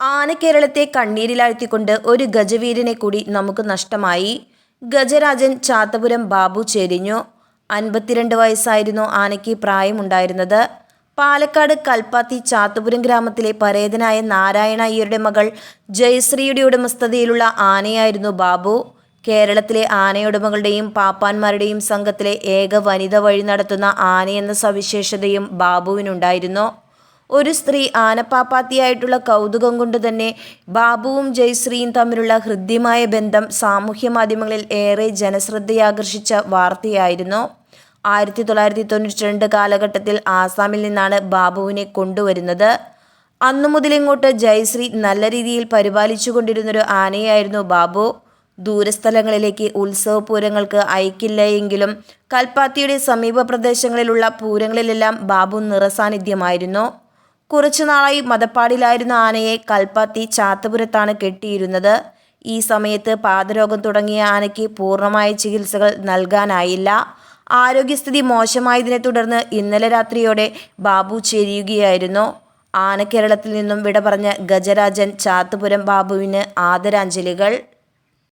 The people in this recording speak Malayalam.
ആനക്കേരളത്തെ കണ്ണീരിലാഴ്ത്തിക്കൊണ്ട് ഒരു ഗജവീരനെ കൂടി നമുക്ക് നഷ്ടമായി. ഗജരാജൻ ചാത്തപുരം ബാബു ചെരിഞ്ഞു. അൻപത്തിരണ്ട് വയസ്സായിരുന്നു ആനയ്ക്ക് പ്രായമുണ്ടായിരുന്നത്. പാലക്കാട് കൽപ്പാത്തി ചാത്തപുരം ഗ്രാമത്തിലെ പരേതനായ നാരായണ അയ്യരുടെ മകൾ ജയശ്രീയുടെ ഉടമസ്ഥതയിലുള്ള ആനയായിരുന്നു ബാബു. കേരളത്തിലെ ആനയുടമകളുടെയും പാപ്പാന്മാരുടെയും സംഘത്തിലെ ഏക വനിത വഴി നടത്തുന്ന ആനയെന്ന സവിശേഷതയും ബാബുവിനുണ്ടായിരുന്നു. ഒരു സ്ത്രീ ആനപ്പാപ്പാത്തിയായിട്ടുള്ള കൗതുകം കൊണ്ട് തന്നെ ബാബുവും ജയശ്രീയും തമ്മിലുള്ള ഹൃദ്യമായ ബന്ധം സാമൂഹ്യ മാധ്യമങ്ങളിൽ ഏറെ ജനശ്രദ്ധയാകർഷിച്ച വാർത്തയായിരുന്നു. ആയിരത്തി തൊള്ളായിരത്തി തൊണ്ണൂറ്റി രണ്ട് കാലഘട്ടത്തിൽ ആസാമിൽ നിന്നാണ് ബാബുവിനെ കൊണ്ടുവരുന്നത്. അന്നു മുതലിങ്ങോട്ട് ജയശ്രീ നല്ല രീതിയിൽ പരിപാലിച്ചു കൊണ്ടിരുന്നൊരു ആനയായിരുന്നു ബാബു. ദൂരസ്ഥലങ്ങളിലേക്ക് ഉത്സവ പൂരങ്ങൾക്ക് അയക്കില്ല എങ്കിലും കൽപ്പാത്തിയുടെ സമീപ പ്രദേശങ്ങളിലുള്ള പൂരങ്ങളിലെല്ലാം ബാബു നിറസാന്നിധ്യമായിരുന്നു. കുറച്ചു നാളായി മതപ്പാടിലായിരുന്ന ആനയെ കൽപ്പാത്തി ചാത്തപുരത്താണ് കെട്ടിയിരുന്നത്. ഈ സമയത്ത് പാദരോഗം തുടങ്ങിയ ആനയ്ക്ക് പൂർണമായ ചികിത്സകൾ നൽകാനായില്ല. ആരോഗ്യസ്ഥിതി മോശമായതിനെ തുടർന്ന് ഇന്നലെ രാത്രിയോടെ ബാബു ചെരിയുകയായിരുന്നു. ആന കേരളത്തിൽ നിന്നും വിട പറഞ്ഞ ഗജരാജൻ ചാത്തുപുരം ബാബുവിന് ആദരാഞ്ജലികൾ.